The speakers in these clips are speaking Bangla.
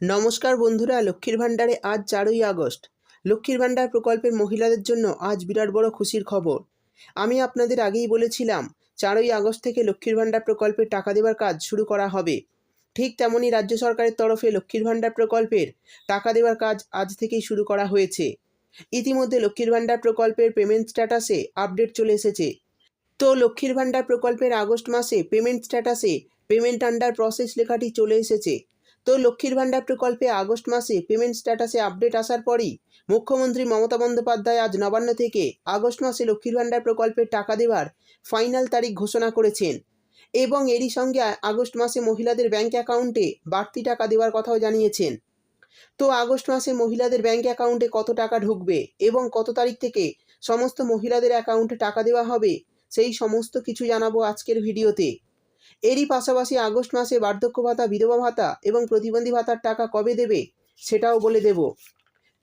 নমস্কার বন্ধুরা, লক্ষ্মীর ভাণ্ডারে আজ চারই আগস্ট। লক্ষ্মীর ভাণ্ডার প্রকল্পের মহিলাদের জন্য আজ বিরাট বড় খুশির খবর। আমি আপনাদের আগেই বলেছিলাম, চারই আগস্ট থেকে লক্ষ্মীর ভাণ্ডার প্রকল্পের টাকা দেওয়ার কাজ শুরু করা হবে। ঠিক তেমনই রাজ্য সরকারের তরফে লক্ষ্মীর ভাণ্ডার প্রকল্পের টাকা দেওয়ার কাজ আজ থেকেই শুরু করা হয়েছে। ইতিমধ্যে লক্ষ্মীর ভাণ্ডার প্রকল্পের পেমেন্ট স্ট্যাটাসে আপডেট চলে এসেছে। তো লক্ষ্মীর ভাণ্ডার প্রকল্পের আগস্ট মাসে পেমেন্ট স্ট্যাটাসে পেমেন্ট আন্ডার প্রসেস লেখাটি চলে এসেছে। তো লক্ষ্মীর ভাণ্ডার প্রকল্পে আগস্ট মাসে পেমেন্ট স্ট্যাটাসে আপডেট আসার পরই মুখ্যমন্ত্রী মমতা বন্দ্যোপাধ্যায় আজ নবান্ন থেকে আগস্ট মাসে লক্ষ্মীর ভাণ্ডার প্রকল্পের টাকা দেওয়ার ফাইনাল তারিখ ঘোষণা করেছেন। এবং এরই সঙ্গে আগস্ট মাসে মহিলাদের ব্যাংক অ্যাকাউন্টে বাড়তি টাকা দেওয়ার কথাও জানিয়েছেন। তো আগস্ট মাসে মহিলাদের ব্যাংক অ্যাকাউন্টে কত টাকা ঢুকবে এবং কত তারিখ থেকে সমস্ত মহিলাদের অ্যাকাউন্টে টাকা দেওয়া হবে, সেই সমস্ত কিছু জানাব আজকের ভিডিওতে। এরই পাশাপাশি আগস্ট মাসে বার্ধক্য ভাতা, বিধবা ভাতা এবং প্রতিবন্ধী ভাতার টাকা কবে দেবে সেটাও বলে দেব।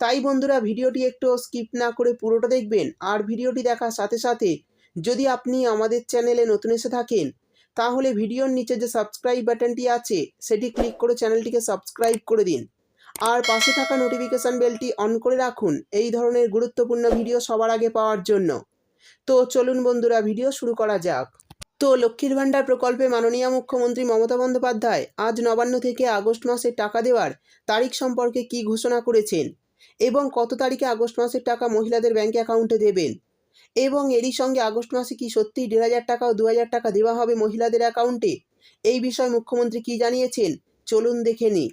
তাই বন্ধুরা, ভিডিওটি একটু স্কিপ না করে পুরোটা দেখবেন আর ভিডিওটি দেখার সাথে সাথে যদি আপনি আমাদের চ্যানেলে নতুন এসে থাকেন, তাহলে ভিডিওর নিচে যে সাবস্ক্রাইব বাটনটি আছে, সেটি ক্লিক করে চ্যানেলটিকে সাবস্ক্রাইব করে দিন। আর পাশে থাকা নোটিফিকেশান বেলটি অন করে রাখুন এই ধরনের গুরুত্বপূর্ণ ভিডিও সবার আগে পাওয়ার জন্য। তো চলুন বন্ধুরা, ভিডিও শুরু করা যাক। তো লক্ষ্মীর ভাণ্ডার প্রকল্পে মাননীয় মুখ্যমন্ত্রী মমতা বন্দ্যোপাধ্যায় আজ নবান্ন থেকে আগস্ট মাসে টাকা দেওয়ার তারিখ সম্পর্কে কি ঘোষণা করেছেন এবং কত তারিখে আগস্ট মাসের টাকা মহিলাদের ব্যাংক অ্যাকাউন্টে দেবেন? এবং এরই সঙ্গে আগস্ট মাসে কি সত্যিই দেড় হাজার টাকা ও দু হাজার টাকা দেওয়া হবে মহিলাদের অ্যাকাউন্টে? এই বিষয়ে মুখ্যমন্ত্রী কি জানিয়েছেন? চলুন দেখে নিই।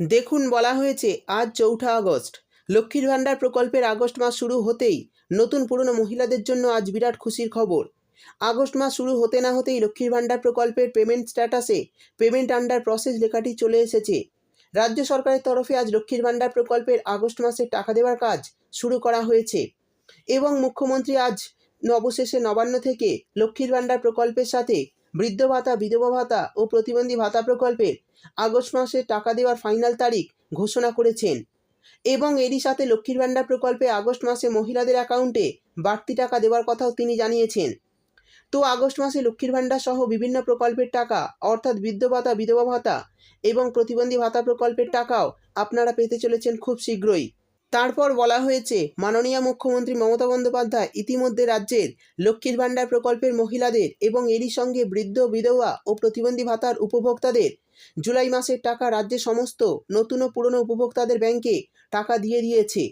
দেখুন, বলা হয়েছে, আজ চৌঠা আগস্ট। লক্ষ্মীর ভাণ্ডার প্রকল্পের আগস্ট মাস শুরু হতেই নতুন পুরনো মহিলাদের জন্য আজ বিরাট খুশির খবর। আগস্ট মাস শুরু হতে না হতেই লক্ষ্মীর ভাণ্ডার প্রকল্পের পেমেন্ট স্ট্যাটাসে পেমেন্ট আন্ডার প্রসেস লেখাটি চলে এসেছে। রাজ্য সরকারের তরফে আজ লক্ষ্মীর ভাণ্ডার প্রকল্পের আগস্ট মাসে টাকা দেওয়ার কাজ শুরু করা হয়েছে এবং মুখ্যমন্ত্রী আজ অবশেষে নবান্ন থেকে লক্ষ্মীর ভাণ্ডার প্রকল্পের সাথে বৃদ্ধ ভাতা, বিধবা ভাতা ও প্রতিবন্ধী ভাতা প্রকল্পের আগস্ট মাসে টাকা দেওয়ার ফাইনাল তারিখ ঘোষণা করেছেন এবং এরই সাথে লক্ষ্মীর ভাণ্ডার প্রকল্পে আগস্ট মাসে মহিলাদের অ্যাকাউন্টে বাড়তি টাকা দেওয়ার কথাও তিনি জানিয়েছেন। তো আগস্ট মাসে লক্ষ্মীর ভাণ্ডার সহ বিভিন্ন প্রকল্পের টাকা, অর্থাৎ বৃদ্ধ ভাতা, বিধবা ভাতা এবং প্রতিবন্ধী ভাতা প্রকল্পের টাকাও আপনারা পেতে চলেছেন খুব শীঘ্রই। তারপর বলা হয়েছে, মাননীয় মুখ্যমন্ত্রী মমতা বন্দ্যোপাধ্যায় ইতিমধ্যে রাজ্যের লক্ষ্মীর ভাণ্ডার প্রকল্পের মহিলাদের এবং এরই সঙ্গে বৃদ্ধ, বিধবা ও প্রতিবন্ধী ভাতার উপভোক্তাদের জুলাই মাসের টাকা রাজ্যের সমস্ত নতুন ও পুরনো উপভোক্তাদের ব্যাংকে টাকা দিয়ে দিয়েছে।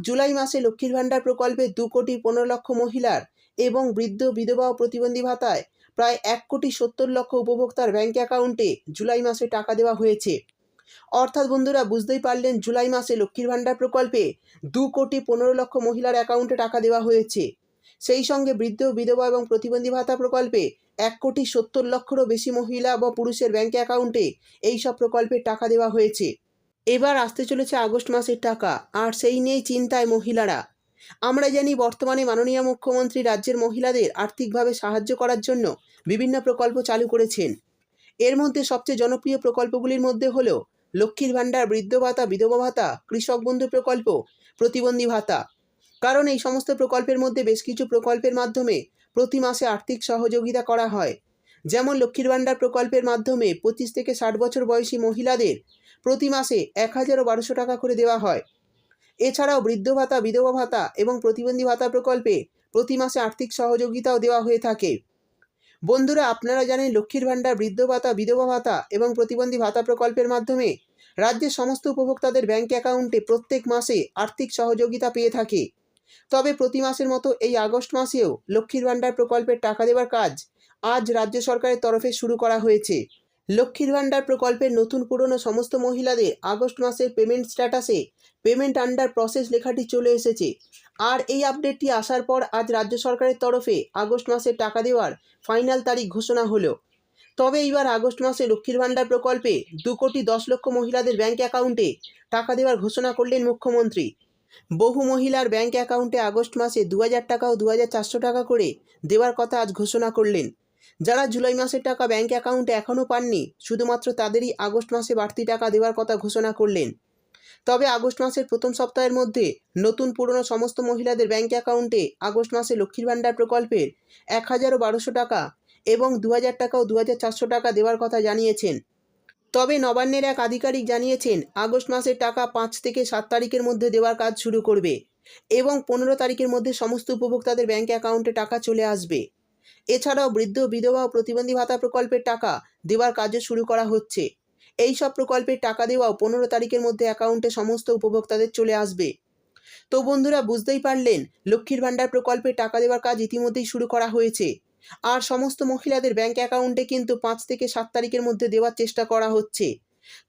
জুলাই মাসে লক্ষ্মীর ভাণ্ডার প্রকল্পে দু কোটি পনেরো লক্ষ মহিলার এবং বৃদ্ধ বিধবা ও প্রতিবন্ধী ভাতায় প্রায় এক কোটি সত্তর লক্ষ উপভোক্তার ব্যাংক অ্যাকাউন্টে জুলাই মাসে টাকা দেওয়া হয়েছে। অর্থাৎ বন্ধুরা, বুঝতেই পারলেন জুলাই মাসে লক্ষ্মীর ভাণ্ডার প্রকল্পে দু কোটি পনেরো লক্ষ মহিলার অ্যাকাউন্টে টাকা দেওয়া হয়েছে। সেই সঙ্গে বৃদ্ধ, বিধবা এবং প্রতিবন্ধী ভাতা প্রকল্পে এক কোটি সত্তর লক্ষেরও বেশি মহিলা বা পুরুষের ব্যাংক অ্যাকাউন্টে এই সব প্রকল্পের টাকা দেওয়া হয়েছে। এবার আসতে চলেছে আগস্ট মাসের টাকা। আর সেই নিয়েই চিন্তায় মহিলারা। আমরা জানি বর্তমানে মাননীয় মুখ্যমন্ত্রী রাজ্যের মহিলাদের আর্থিকভাবে সাহায্য করার জন্য বিভিন্ন প্রকল্প চালু করেছেন। এর মধ্যে সবচেয়ে জনপ্রিয় প্রকল্পগুলির মধ্যে হল লক্ষ্মীর ভাণ্ডার, বৃদ্ধ ভাতা, বিধবা ভাতা, কৃষক বন্ধু প্রকল্প, প্রতিবন্ধী ভাতা। কারণ এই সমস্ত প্রকল্পের মধ্যে বেশ কিছু প্রকল্পের মাধ্যমে প্রতি মাসে আর্থিক সহযোগিতা করা হয়। যেমন লক্ষ্মীর ভাণ্ডার প্রকল্পের মাধ্যমে পঁচিশ থেকে ষাট বছর বয়সী মহিলাদের প্রতি মাসে এক হাজার বারোশো টাকা করে দেওয়া হয়। এছাড়াও বৃদ্ধ ভাতা, বিধবা ভাতা এবং প্রতিবন্ধী ভাতা প্রকল্পে প্রতি মাসে আর্থিক সহযোগিতাও দেওয়া হয়ে থাকে। বন্ধুরা, আপনারা জানেন লক্ষ্মীর ভাণ্ডার, বৃদ্ধ ভাতা, বিধবা ভাতা এবং প্রতিবন্ধী ভাতা প্রকল্পের মাধ্যমে রাজ্যের সমস্ত উপভোক্তাদের ব্যাংক অ্যাকাউন্টে প্রত্যেক মাসে আর্থিক সহযোগিতা পেয়ে থাকে। তবে প্রতি মাসের মতো এই আগস্ট মাসেও লক্ষ্মীর ভাণ্ডার প্রকল্পের টাকা দেওয়ার কাজ আজ রাজ্য সরকারের তরফে শুরু করা হয়েছে। লক্ষ্মীর ভাণ্ডার প্রকল্পের নতুন পুরনো সমস্ত মহিলাদের আগস্ট মাসের পেমেন্ট স্ট্যাটাসে পেমেন্ট আন্ডার প্রসেস লেখাটি চলে এসেছে। আর এই আপডেটটি আসার পর আজ রাজ্য সরকারের তরফে আগস্ট মাসে টাকা দেওয়ার ফাইনাল তারিখ ঘোষণা হলো। তবে এইবার আগস্ট মাসে লক্ষ্মীর ভাণ্ডার প্রকল্পে দু কোটি দশ লক্ষ মহিলাদের ব্যাঙ্ক অ্যাকাউন্টে টাকা দেওয়ার ঘোষণা করলেন মুখ্যমন্ত্রী। বহু মহিলার ব্যাঙ্ক অ্যাকাউন্টে আগস্ট মাসে দু হাজার টাকা ও দু হাজার চারশো টাকা করে দেওয়ার কথা আজ ঘোষণা করলেন। যারা জুলাই মাসের টাকা ব্যাংক অ্যাকাউন্টে এখনও পাননি, শুধুমাত্র তাদেরই আগস্ট মাসে বাড়তি টাকা দেওয়ার কথা ঘোষণা করলেন। তবে আগস্ট মাসের প্রথম সপ্তাহের মধ্যে নতুন পুরনো সমস্ত মহিলাদের ব্যাংক অ্যাকাউন্টে আগস্ট মাসে লক্ষ্মীর ভাণ্ডার প্রকল্পের এক হাজারও বারোশো টাকা এবং দু হাজার টাকা ও দু হাজার চারশো টাকা দেওয়ার কথা জানিয়েছেন। তবে নবান্নের এক আধিকারিক জানিয়েছেন, আগস্ট মাসের টাকা পাঁচ থেকে সাত তারিখের মধ্যে দেওয়ার কাজ শুরু করবে এবং পনেরো তারিখের মধ্যে সমস্ত উপভোক্তাদের ব্যাংক অ্যাকাউন্টে টাকা চলে আসবে। এছাড়াও বৃদ্ধ, বিধবা ও প্রতিবন্ধী ভাতা প্রকল্পের টাকা দেওয়ার কাজও শুরু করা হচ্ছে। এই সব প্রকল্পের টাকা দেওয়াও পনেরো তারিখের মধ্যে অ্যাকাউন্টে সমস্ত উপভোক্তাদের চলে আসবে। তো বন্ধুরা, বুঝতেই পারলেন, লক্ষ্মীর ভাণ্ডার প্রকল্পে টাকা দেওয়ার কাজ ইতিমধ্যেই শুরু করা হয়েছে। আর সমস্ত মহিলাদের ব্যাংক অ্যাকাউন্টে কিন্তু পাঁচ থেকে সাত তারিখের মধ্যে দেওয়ার চেষ্টা করা হচ্ছে।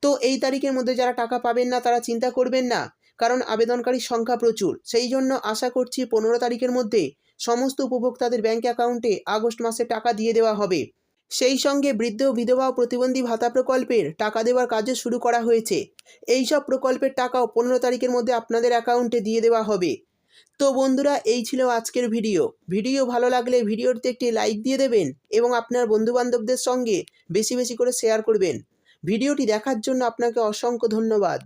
তো এই তারিখের মধ্যে যারা টাকা পাবেন না, তারা চিন্তা করবেন না, কারণ আবেদনকারীর সংখ্যা প্রচুর। সেই জন্য আশা করছি পনেরো তারিখের মধ্যে সমস্ত উপভোক্তাদের ব্যাঙ্ক অ্যাকাউন্টে আগস্ট মাসে টাকা দিয়ে দেওয়া হবে। সেই সঙ্গে বৃদ্ধ, বিধবা প্রতিবন্ধী ভাতা প্রকল্পের টাকা দেওয়ার কাজও শুরু করা হয়েছে। এই সব প্রকল্পের টাকাও পনেরো তারিখের মধ্যে আপনাদের অ্যাকাউন্টে দিয়ে দেওয়া হবে। তো বন্ধুরা, এই ছিল আজকের ভিডিও। ভিডিও ভালো লাগলে ভিডিওতে একটি লাইক দিয়ে দেবেন এবং আপনার বন্ধুবান্ধবদের সঙ্গে বেশি বেশি করে শেয়ার করবেন। ভিডিওটি দেখার জন্য আপনাকে অসংখ্য ধন্যবাদ।